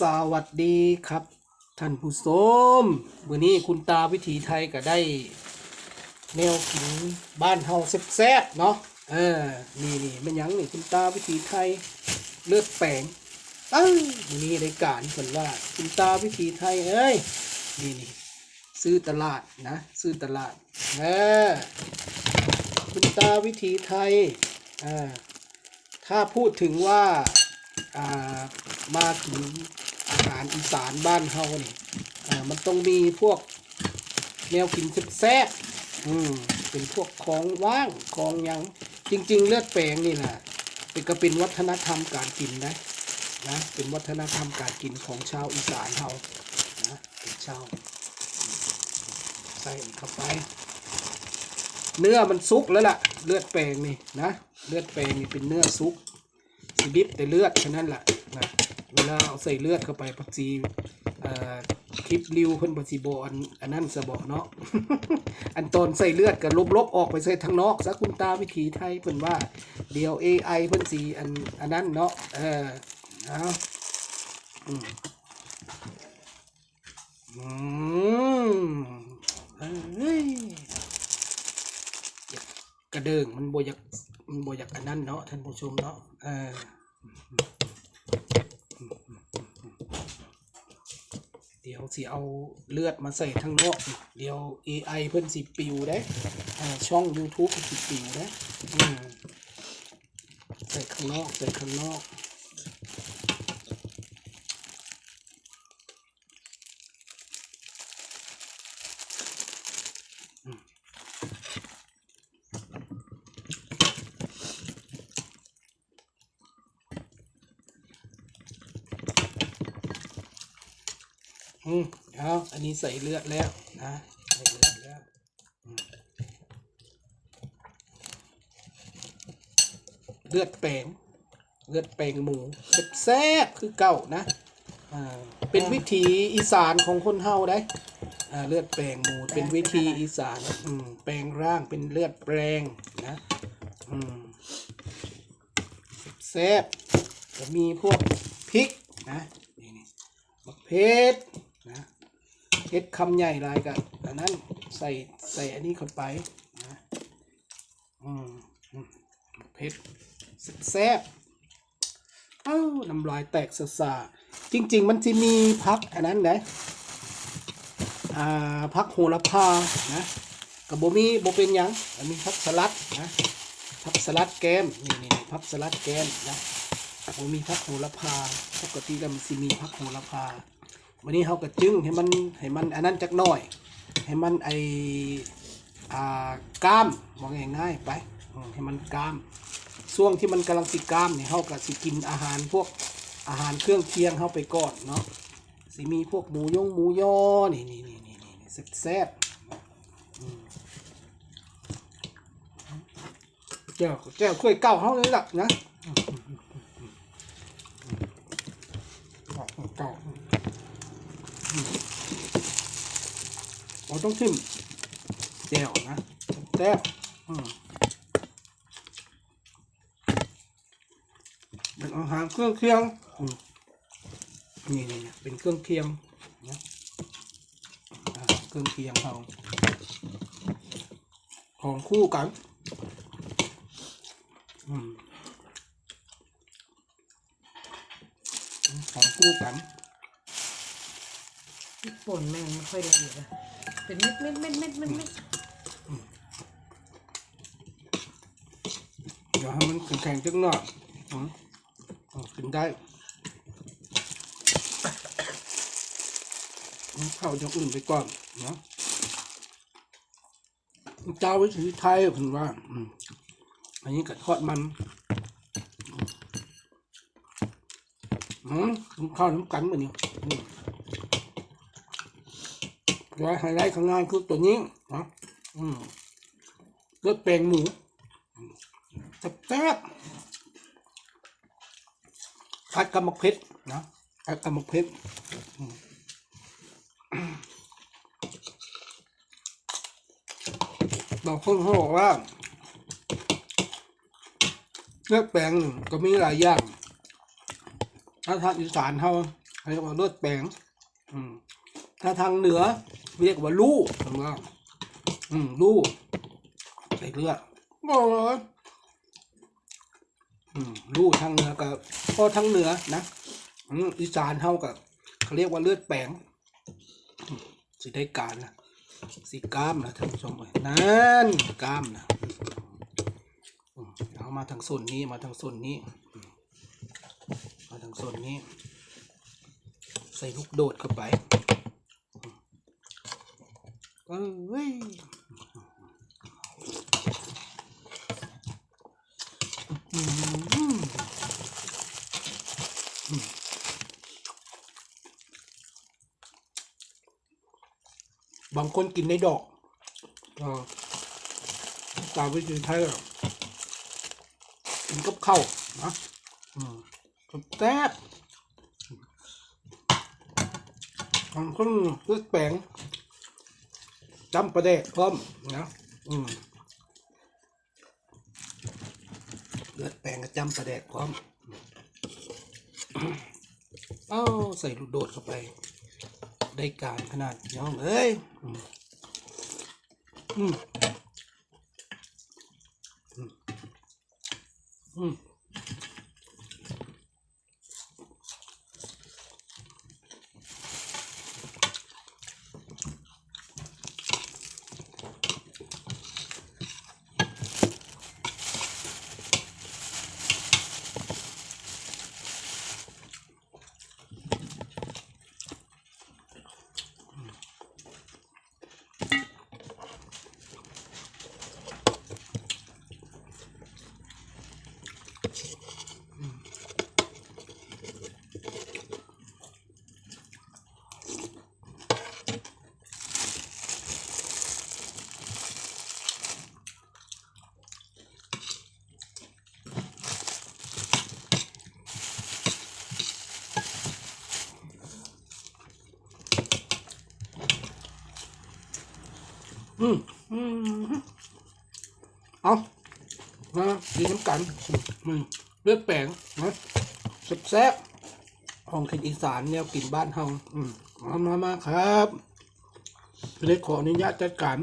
สวัสดีครับ ท่านผู้ชมวันนี้คุณตาวิถีไทยก็ได้ แนวกินบ้านเฮาแซ่บๆเนาะเออนี่นี่มันยังนี่คุณตาวิถีไทยเลือดแปลงตั้งวันนี้รายการเพิ่นว่า คุณตาวิถีไทยเอ้ยนี่นี่ซื้อตลาดนะ ซื้อตลาดเออคุณตาวิถีไทยเอ่าถ้าพูดถึงว่าอ่ามาถึง อาหารอีสานบ้านเฮานี่อ่ามันต้องมีพวกแนวกินแซ่บอืมเป็นพวกของว่างของยังจริง ๆ เลือดแปลงนี่แหละเป็นก็เป็นวัฒนธรรมการกินนะนะ เป็นวัฒนธรรมการกินของชาวอีสานเรานะเป็นชาวใส่เข้าไป เนื้อมันสุกแล้วล่ะ เลือดแปลงนี่นะ เลือดแปลงนี่เป็นเนื้อสุกสีบิบแต่เลือดแค่นั้นแหละนะ เวลาเอาใส่เลือดเข้าไปผักชีอ่อคลิปริวเพิ่นผักชีบอันอันนั้นสะบอกเนาะอันตอนใส่เลือดก็ลบๆออกไปใส่ทางนอกซะคุณตาวิถีไทยเพิ่นว่าเดียว AI เพิ่นสีอันอันนั้นเนาะเออเอาอืมอืมเอ้ยกกระเดิงมันบ่อยากมันบ่อยากอันนั้นเนาะท่านผู้ชมเนาะเออ เดี๋ยวสิเอาเลือดมาใส่ทั้งนอกเดี๋ยว AI เพิ่นสิปิวได้ช่อง YouTube สิปิวได้อืมใส่ข้างนอก ใส่ข้างนอก อืมเอาอันนี้ใส่เลือดแล้วนะใส่เลือดแล้วเลือดแปลงเลือดแปลงหมูแซ่บคือเก่านะอ่าเป็นวิถีอีสานของคนเฮาได้อ่าเลือดแปลงหมูเป็นวิธีอีสานอืมแปลงร่างเป็นเลือดแปลงนะอืมแซ่บจะมีพวกพริกนะนี่มะเพ็ด เพ็ดคำใหญ่ลายกับอันนั้นใส่ใส่อันนี้เข้าไปนะอืมเพ็ดแซ่บเอ้าน้ำลายแตกสะสาจริง ๆ มันจะมีพักอันนั้นนะอ่าพักโหระพานะกับโบมีโบเป็นยังอันนี้พักสลัดนะพักสลัดแกมนี่นี่นี่พักสลัดแกมนะโบมีพักโหระพาปกติแล้วมันจะมีพักโหระพา วันนี้เขาก็จึงให้มันให้มันอันนั้นจักหน่อย ให้มันไออ่ากล้ามมองง่ายๆไปให้มันกล้ามช่วงที่มันกำลังสิกล้ามเนี่ยเขาก็สิกินอาหารพวกอาหารเครื่องเคียงเข้าไปก่อนเนาะสิมีพวกหมูยงหมูยอนี่นี่นี่นี่นี่แซ่บๆอืมแจ้วแจ้วเคยเก่าเขาเลยหล่ะนะอืมอืมอืมอืมอืมอืมเก่าอืม เราต้องชิมแจ่วนะแซ่บอืมเป็นอาหารเครื่องเคียงอืมนี่นี่เป็นเครื่องเคียงนะเครื่องเคียงเขาของคู่กันอืมของคู่กันพริกป่นแม่งไม่ค่อยละเอียดอะ เป็นเม็ดเม็ดเม็ดเม็ดเม็ดเม็ดเดี๋ยวให้มันแข็งๆจังหน่อยอืมอืมกินได้อืมเข้าอย่างอื่นไปก่อนเนาะเจ้าวิถีไทยผมว่าอืมอันนี้ก็ทอดมันอืมข้าวน้ำกันมาเนี่ยอืม แล้วไฮไลท์ข้างางคือตัวนี้นะอืมเลือดแปลงหมูแซ่บคัดกำมะเพชรนะคัดกำมะเพชรบางคนเขาบอกว่าเลือดแปลงก็มีหลายอย่างถ้าทางอีสานเขาเรียกว่าเลือดแปลงถ้าทางเหนือ เรียกว่าลู่ทางล่างอืมลู่ใส่เลือดโอ้ยอืมลู่ทางเหนือกับพอทางเหนือนะอืมอีสานเท่ากับเขาเรียกว่าเลือดแปลงสิได้การนะสีกล้ามนะท่านผู้ชมเอ้ยนั่นกล้ามนะเอามาทางส่วนนี้มาทางส่วนนี้มมาทางส่วนนี้ ใส่ลูกโดดเข้าไป เอ้ยอืมอืมบางคนกินในดอกตามวิธีไทยอะกินกับข้าวนะกับแซ่บบางคนเลือกแปลง จำประเดกพร้อมนะอืมเลือดแปลงกับจำประเดกพร้อมเอาใส่ลูกโดดเข้าไป ได้การขนาดน้องเอ้ยอืมอืมอืม อืมอื นะดีน้ำกันอืมเลือดแปลงนะแซ่บๆของขินอีสานแนวกินบ้านเฮาอืมมามามาครับ เล็กขออนุญาตจัดการ